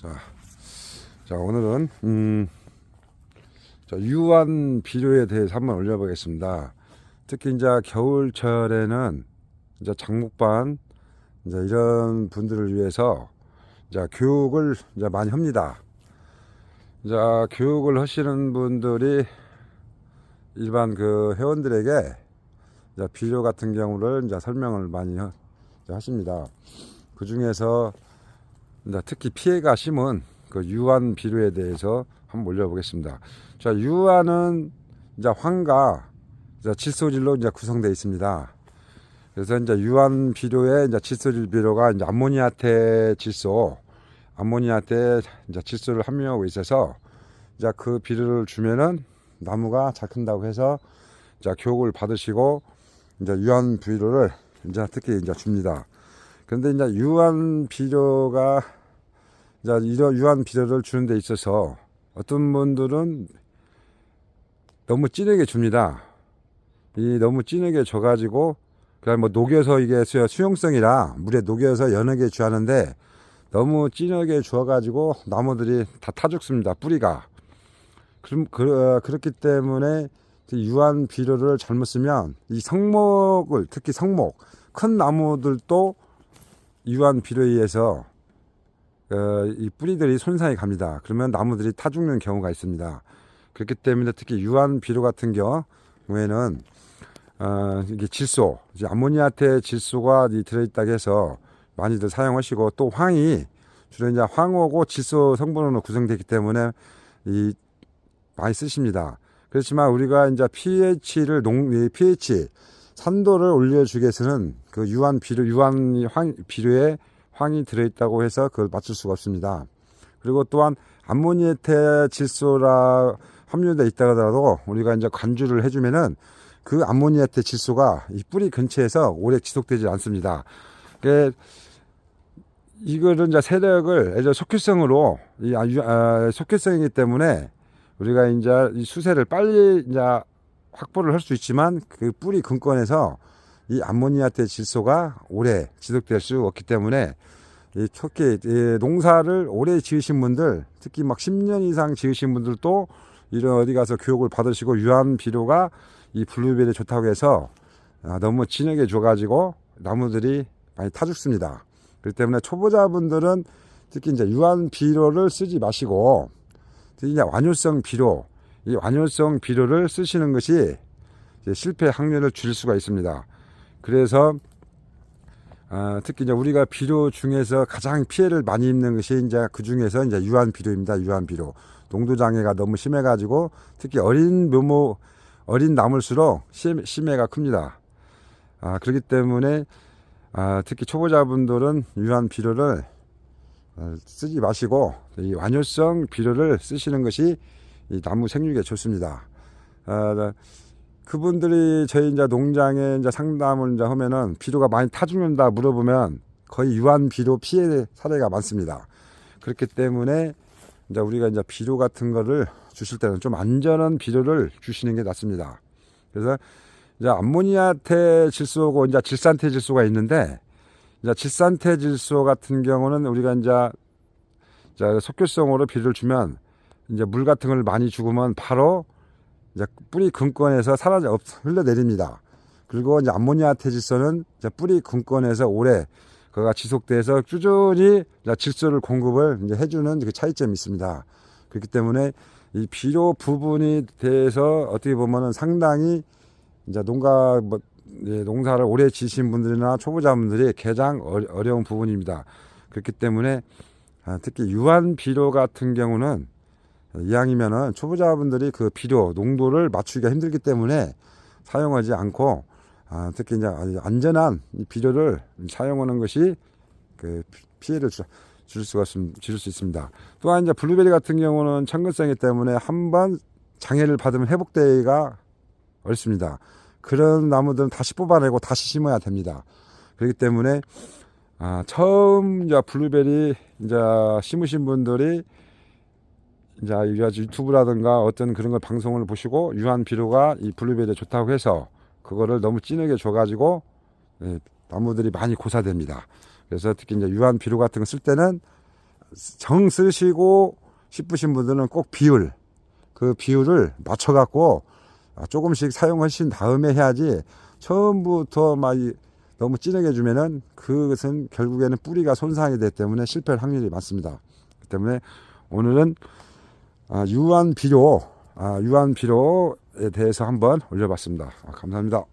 자, 자 오늘은 음, 자, 유한 비료에 대해서 한번 올려보겠습니다. 특히 이제 겨울철에는 이제 장목반 이제 이런 분들을 위해서 이제 교육을 이제 많이 합니다. 이제 교육을 하시는 분들이 일반 그 회원들에게 이제 비료 같은 경우를 이제 설명을 많이 하, 이제 하십니다. 그 중에서 특히 피해가 심은 그 유한 비료에 대해서 한번 올려보겠습니다. 자, 유한은 이제 황과 이제 질소질로 이제 구성되어 있습니다. 그래서 이제 유한 비료에 이제 질소질 비료가 이제 암모니아테 질소, 암모니아테 이제 질소를 함유하고 있어서 이제 그 비료를 주면은 나무가 잘 큰다고 해서 이제 교육을 받으시고 이제 유한 비료를 이제 특히 이제 줍니다. 그런데 이제 유한 비료가 이제 이런 유한 비료를 주는 데 있어서 어떤 분들은 너무 진하게 줍니다. 이 너무 진하게 줘가지고 그냥 뭐 녹여서 이게 수- 수용성이라 물에 녹여서 연하게 주하는데 너무 진하게 주어가지고 나무들이 다 타 죽습니다. 뿌리가. 그럼 그, 어, 그렇기 때문에 그 유한 비료를 잘못 쓰면 이 성목을 특히 성목 큰 나무들도 유한 비료에 의해서 어, 이 뿌리들이 손상이 갑니다. 그러면 나무들이 타 죽는 경우가 있습니다. 그렇기 때문에 특히 유한 비료 같은 경우에는 어, 이게 질소, 이제 암모니아테 질소가 이 들어있다고 해서 많이들 사용하시고 또 황이 주로 이제 황하고 질소 성분으로 구성되기 때문에 이 많이 쓰십니다. 그렇지만 우리가 이제 pH를 농이 pH 산도를 올려주기 위해서는 그 유한 비료 유한 황 비료에 황이 들어있다고 해서 그걸 맞출 수가 없습니다. 그리고 또한 암모니아테 질소라 함유되어 있다 하더라도 우리가 이제 관주를 해주면은 그 암모니아테 질소가 이 뿌리 근처에서 오래 지속되지 않습니다. 그 이거를 이제 세력을 이제 속효성으로 이 아, 유- 아, 속효성이기 때문에 우리가 이제 이 수세를 빨리 이제 확보를 할 수 있지만 그 뿌리 근권에서 이 암모니아테 질소가 오래 지속될 수 없기 때문에 이 특히 이 농사를 오래 지으신 분들 특히 막 10년 이상 지으신 분들도 이런 어디 가서 교육을 받으시고 유한 비료가 이 블루베리 좋다고 해서 아, 너무 진하게 줘가지고 나무들이 많이 타 죽습니다. 그렇기 때문에 초보자분들은 특히 이제 유한 비료를 쓰지 마시고 특히 이제 완효성 비료, 이 완효성 비료를 쓰시는 것이 실패 확률을 줄일 수가 있습니다. 그래서 아, 특히 이제 우리가 비료 중에서 가장 피해를 많이 입는 것이 이제 그 중에서 이제 유한 비료입니다. 유한 비료. 농도 장애가 너무 심해가지고 특히 어린 묘목, 어린 나물수록 심, 심해가 큽니다. 아, 그렇기 때문에 아, 특히 초보자분들은 유한 비료를 어, 쓰지 마시고 이 완효성 비료를 쓰시는 것이 이 나무 생육에 좋습니다. 아, 그분들이 저희 이제 농장에 이제 상담을 이제 하면은 비료가 많이 타 죽는다 물어보면 거의 유한 비료 피해 사례가 많습니다. 그렇기 때문에 이제 우리가 이제 비료 같은 거를 주실 때는 좀 안전한 비료를 주시는 게 낫습니다. 그래서 이제 암모니아테 질소고 이제 질산테 질소가 있는데 이제 질산테 질소 같은 경우는 우리가 이제 이제 속효성으로 비료를 주면 이제 물 같은 걸 많이 죽으면 바로 이제 뿌리 근권에서 사라져 없, 흘러내립니다. 그리고 이제 암모니아 테 질소는 이제 뿌리 근권에서 오래 그가 지속돼서 꾸준히 질소를 공급을 이제 해주는 그 차이점이 있습니다. 그렇기 때문에 이 비료 부분이 대해서 어떻게 보면은 상당히 이제 농가 뭐 예, 농사를 오래 지신 분들이나 초보자분들이 가장 어- 어려운 부분입니다. 그렇기 때문에 아, 특히 유한 비료 같은 경우는 이왕이면은 초보자분들이 그 비료 농도를 맞추기가 힘들기 때문에 사용하지 않고 아, 특히 이제 안전한 이 비료를 사용하는 것이 그 피- 피해를 주- 줄 수가 있, 줄수 있습니다. 또한 이제 블루베리 같은 경우는 천근성이기 때문에 한 번 장애를 받으면 회복되기가 어렵습니다. 그런 나무들은 다시 뽑아내고 다시 심어야 됩니다. 그렇기 때문에 아, 처음 이제 블루베리 이제 심으신 분들이 이제 유튜브라든가 어떤 그런 걸 방송을 보시고 유한 비료가 이 블루베리에 좋다고 해서 그거를 너무 진하게 줘가지고 예, 나무들이 많이 고사됩니다. 그래서 특히 이제 유한 비료 같은 거 쓸 때는 정 쓰시고 싶으신 분들은 꼭 비율 그 비율을 맞춰 갖고 조금씩 사용하신 다음에 해야지 처음부터 막 이- 너무 진하게 주면은 그것은 결국에는 뿌리가 손상이 되기 때문에 실패할 확률이 많습니다. 그 때문에 오늘은 아, 유한 비료 아, 유한 비료에 대해서 한번 올려봤습니다. 아, 감사합니다.